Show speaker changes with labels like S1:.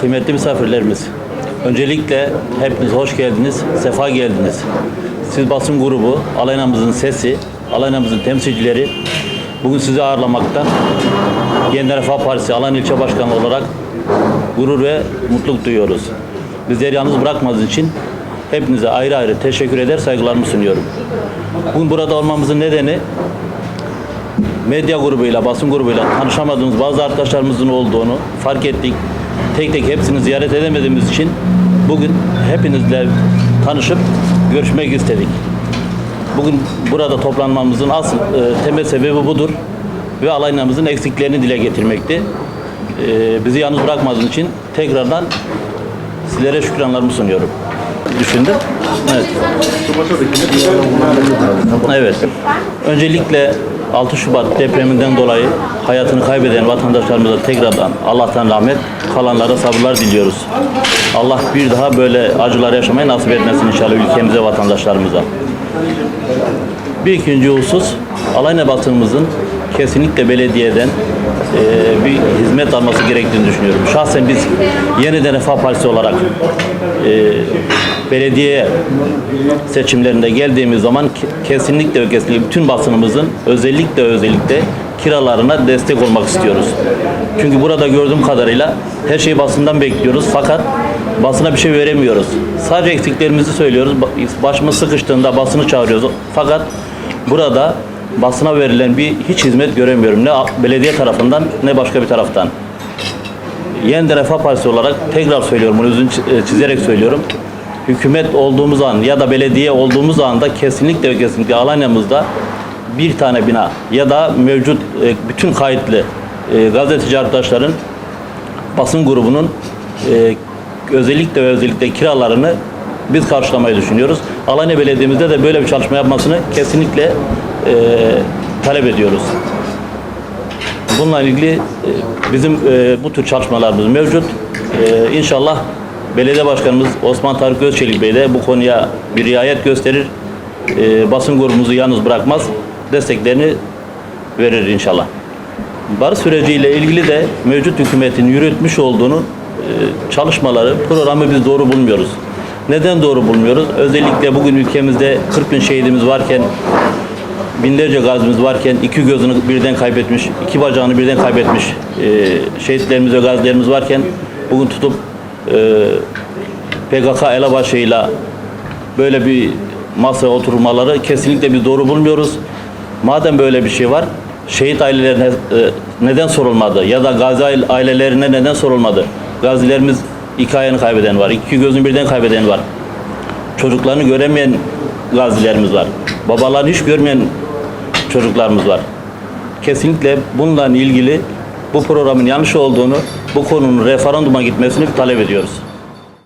S1: kıymetli misafirlerimiz. Öncelikle hepiniz hoş geldiniz, sefa geldiniz. Siz basın grubu, Alaynamızın sesi, Alaynamızın temsilcileri bugün sizi ağırlamaktan Yeniden Refah Partisi Alan İlçe Başkanı olarak gurur ve mutluluk duyuyoruz. Bizleri yalnız bırakmadığınız için hepinize ayrı ayrı teşekkür eder, saygılarımı sunuyorum. Bugün burada olmamızın nedeni medya grubuyla, basın grubuyla tanışamadığımız bazı arkadaşlarımızın olduğunu fark ettik. Tek tek hepsini ziyaret edemediğimiz için bugün hepinizle tanışıp görüşmek istedik. Bugün burada toplanmamızın asıl e, temel sebebi budur ve alaynamızın eksiklerini dile getirmekti. E, bizi yalnız bırakmadığınız için tekrardan sizlere şükranlarımı sunuyorum. Düşündüm. Evet. Evet. Öncelikle 6 Şubat depreminden dolayı hayatını kaybeden vatandaşlarımıza tekrardan Allah'tan rahmet, kalanlara sabırlar diliyoruz. Allah bir daha böyle acılar yaşamayı nasip etmesin inşallah ülkemize, vatandaşlarımıza. Bir ikinci husus, Alayna basınımızın kesinlikle belediyeden e, bir hizmet alması gerektiğini düşünüyorum. Şahsen biz yeniden Refah Partisi olarak e, belediye seçimlerinde geldiğimiz zaman ke- kesinlikle ve kesinlikle bütün basınımızın özellikle özellikle kiralarına destek olmak istiyoruz. Çünkü burada gördüğüm kadarıyla her şeyi basından bekliyoruz fakat basına bir şey veremiyoruz. Sadece eksiklerimizi söylüyoruz. Ba- Başımız sıkıştığında basını çağırıyoruz. Fakat burada basına verilen bir hiç hizmet göremiyorum. Ne belediye tarafından ne başka bir taraftan. Yeniden Refah Partisi olarak tekrar söylüyorum, bunu çi- çizerek söylüyorum. Hükümet olduğumuz an ya da belediye olduğumuz anda kesinlikle ve kesinlikle Alanya'mızda bir tane bina ya da mevcut e, bütün kayıtlı e, gazeteci arkadaşların basın grubunun e, özellikle ve özellikle kiralarını biz karşılamayı düşünüyoruz. Alanya Belediye'mizde de böyle bir çalışma yapmasını kesinlikle e, talep ediyoruz. Bununla ilgili e, bizim e, bu tür çalışmalarımız mevcut. E, İnşallah belediye başkanımız Osman Tarık Özçelik Bey de bu konuya bir riayet gösterir. E, Basın grubumuzu yalnız bırakmaz. Desteklerini verir inşallah. Barış süreciyle ilgili de mevcut hükümetin yürütmüş olduğunu e, çalışmaları, programı biz doğru bulmuyoruz. Neden doğru bulmuyoruz? Özellikle bugün ülkemizde 40 bin şehidimiz varken binlerce gazimiz varken iki gözünü birden kaybetmiş, iki bacağını birden kaybetmiş e, şehitlerimiz ve gazilerimiz varken bugün tutup PKK elebaşıyla böyle bir masaya oturmaları kesinlikle biz doğru bulmuyoruz. Madem böyle bir şey var, şehit ailelerine e, neden sorulmadı ya da gazi aile- ailelerine neden sorulmadı? Gazilerimiz iki ayağını kaybeden var, iki gözünü birden kaybeden var çocuklarını göremeyen gazilerimiz var. Babalarını hiç görmeyen çocuklarımız var. Kesinlikle bununla ilgili bu programın yanlış olduğunu, bu konunun referanduma gitmesini talep ediyoruz.